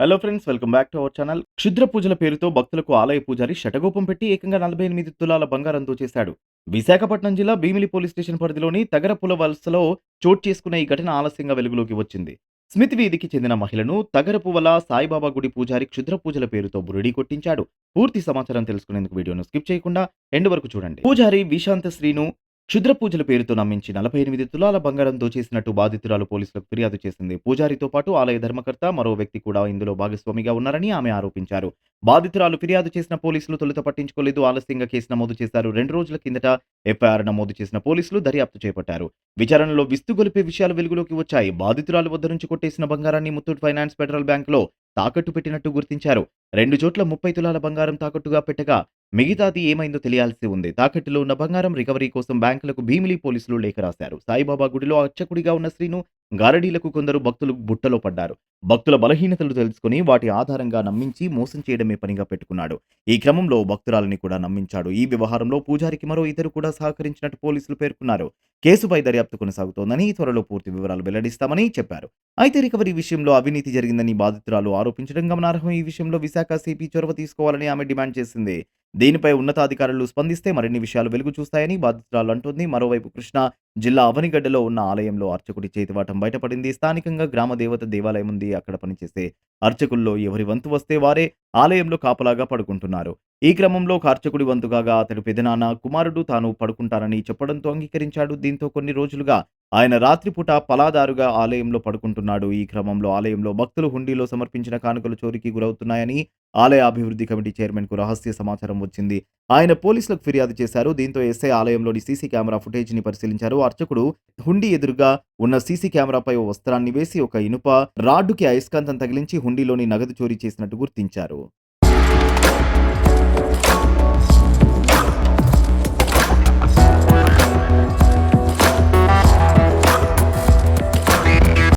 Hello friends welcome back to our channel క్షుద్ర పూజల పేరుతో భక్తులకు ఆలయ పూజారి శటగోపం పెట్టి ఏకంగా నలభై ఎనిమిది తులాల బంగారంతో చేశాడు. విశాఖపట్నం జిల్లా భీమిలి పోలీస్ స్టేషన్ పరిధిలోని తగరపుల వలసలో చోటు చేసుకున్న ఈ ఘటన ఆలస్యంగా వెలుగులోకి వచ్చింది. స్మిత్ వీధికి చెందిన మహిళను తగరపువల సాయిబాబా గుడి పూజారి క్షుద్ర పూజల పేరుతో బురిడి కొట్టించాడు. పూర్తి సమాచారం తెలుసుకునేందుకు వీడియోను స్కిప్ చేయకుండా ఎండ్ వరకు చూడండి. పూజారి విశాంత శ్రీను క్షుద్ర పూజల పేరుతో నమ్మించి నలభై ఎనిమిది తులాల బంగారం దోచేసినట్టు బాధితురాలు పోలీసులకు ఫిర్యాదు చేసింది. పూజారితో పాటు ఆలయ ధర్మకర్త మరో వ్యక్తి కూడా ఇందులో భాగస్వామిగా ఉన్నారని ఆమె ఆరోపించారు. బాధితురాలు ఫిర్యాదు చేసిన పోలీసులు తొలుత పట్టించుకోలేదు. ఆలస్యంగా కేసు నమోదు చేశారు. రెండు రోజుల కిందట ఎఫ్ఐఆర్ నమోదు చేసిన పోలీసులు దర్యాప్తు చేపట్టారు. విచారణలో విస్తుగొలిపే విషయాలు వెలుగులోకి వచ్చాయి. బాధితురాలు వద్ద నుంచి కొట్టేసిన బంగారాన్ని ముత్తూట్ ఫైనాన్స్ ఫెడరల్ బ్యాంకులో తాకట్టు పెట్టినట్టు గుర్తించారు. రెండు చోట్ల ముప్పై తులాల బంగారం తాకట్టుగా పెట్టగా మిగతాది ఏమైందో తెలియాల్సి ఉంది. తాకట్టులో ఉన్న బంగారం రికవరీ కోసం బ్యాంకులకు భీమిలి పోలీసులు లేఖ రాశారు. సాయిబాబా గుడిలో అర్చకుడిగా ఉన్న శ్రీను గారడీలకు కొందరు భక్తులు బుట్టలో పడ్డారు. భక్తుల బలహీనతలు తెలుసుకుని వాటి ఆధారంగా నమ్మించి మోసం చేయడమే పనిగా పెట్టుకున్నాడు. ఈ క్రమంలో భక్తురాలని కూడా నమ్మించాడు. ఈ వ్యవహారంలో పూజారికి మరో ఇద్దరు కూడా సహకరించినట్టు పోలీసులు పేర్కొన్నారు. కేసుపై దర్యాప్తు కొనసాగుతోందని త్వరలో పూర్తి వివరాలు వెల్లడిస్తామని చెప్పారు. అయితే రికవరీ విషయంలో అవినీతి జరిగిందని బాధితురాలు ఆరోపించడం గమనార్హం. ఈ విషయంలో విశాఖ సిపి చొరవ తీసుకోవాలని ఆమె డిమాండ్ చేసింది. దీనిపై ఉన్నతాధికారులు స్పందిస్తే మరిన్ని విషయాలు వెలుగు చూస్తాయని బాధితురాలు అంటోంది. మరోవైపు కృష్ణా జిల్లా అవనిగడ్డలో ఉన్న ఆలయంలో అర్చకుడి చేతివాటం బయటపడింది. స్థానికంగా గ్రామ దేవత దేవాలయం ఉంది. అక్కడ పనిచేసే అర్చకుల్లో ఎవరి వంతు వస్తే వారే ఆలయంలో కాపలాగా పడుకుంటున్నారు. ఈ క్రమంలో ఒక అర్చకుడి అతడు పెదనాన్న కుమారుడు తాను పడుకుంటానని చెప్పడంతో అంగీకరించాడు. దీంతో కొన్ని రోజులుగా ఆయన రాత్రిపూట పలాదారుగా ఆలయంలో పడుకుంటున్నాడు. ఈ క్రమంలో ఆలయంలో భక్తులు హుండీలో సమర్పించిన కానుకలు చోరీకి గురవుతున్నాయని ఆలయ అభివృద్ధి కమిటీ చైర్మన్కు రహస్య సమాచారం వచ్చింది. ఆయన పోలీసులకు ఫిర్యాదు చేశారు. దీంతో ఎస్ఐ ఆలయంలోని సీసీ కెమెరా ఫుటేజ్ని పరిశీలించారు. అర్చకుడు హుండీ ఎదురుగా ఉన్న సీసీ కెమెరాపై ఓ వస్త్రాన్ని వేసి ఒక ఇనుప రాడ్డుకి అయస్కాంతం తగిలించి హుండీలోని నగదు చోరీ చేసినట్టు గుర్తించారు.